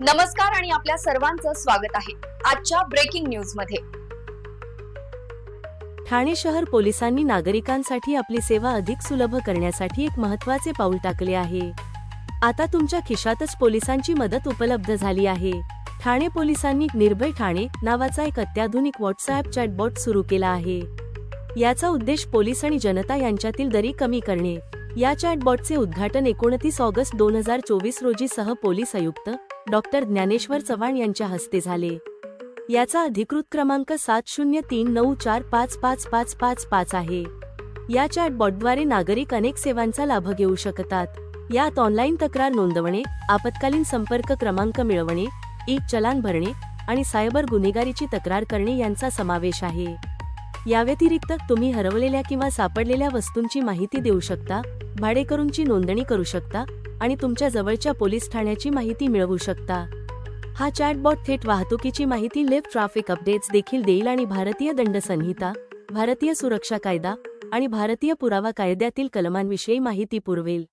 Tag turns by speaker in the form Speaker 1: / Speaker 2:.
Speaker 1: नमस्कार आणि आपल्या सर्वांचं स्वागत आहे आजच्या ब्रेकिंग न्यूजमध्ये.
Speaker 2: ठाणे शहर पोलिसांनी नागरिकांसाठी आपली सेवा अधिक सुलभ करण्यासाठी एक महत्त्वाचे पाऊल टाकले आहे. आता तुमच्या खिशातच पोलिसांची मदत उपलब्ध झाली आहे. ठाणे पोलिसांनी निर्भय ठाणे नावाचा एक अत्याधुनिक व्हॉट्सअप चॅटबॉट सुरू केला आहे. याचा उद्देश पोलीस आणि जनता यांच्यातील दरी कमी करणे. या चॅटबॉटचे उद्घाटन एकोणतीस ऑगस्ट दोन हजार चोवीस रोजी सह पोलीस आयुक्त डॉक्टर ज्ञानेश्वर चव्हाण यांच्या हस्ते झाले. याचा अधिकृत क्रमांक सात शून्य तीन नऊ चार पाच पाच पाच पाच पाच आहे. या चॅटबॉटद्वारे नागरिक अनेक सेवांचा लाभ घेऊ शकतात. यात ऑनलाईन तक्रार नोंदवणे आपत्कालीन संपर्क क्रमांक मिळवणे ई चलान भरणे आणि सायबर गुन्हेगारीची तक्रार करणे यांचा समावेश आहे. याव्यतिरिक्त तुम्ही हरवलेल्या किंवा सापडलेल्या वस्तूंची माहिती देऊ शकता भाडेकरूंची नोंदणी करू शकता आणि तुमच्या जवळच्या पोलीस ठाण्याची माहिती मिळवू शकता. हा चॅटबॉट थेट वाहतुकीची माहिती लेफ्ट ट्रॅफिक अपडेट्स देखील देईल आणि भारतीय दंड संहिता भारतीय सुरक्षा कायदा आणि भारतीय पुरावा कायद्यातील कलमांविषयी माहिती पुरवेल.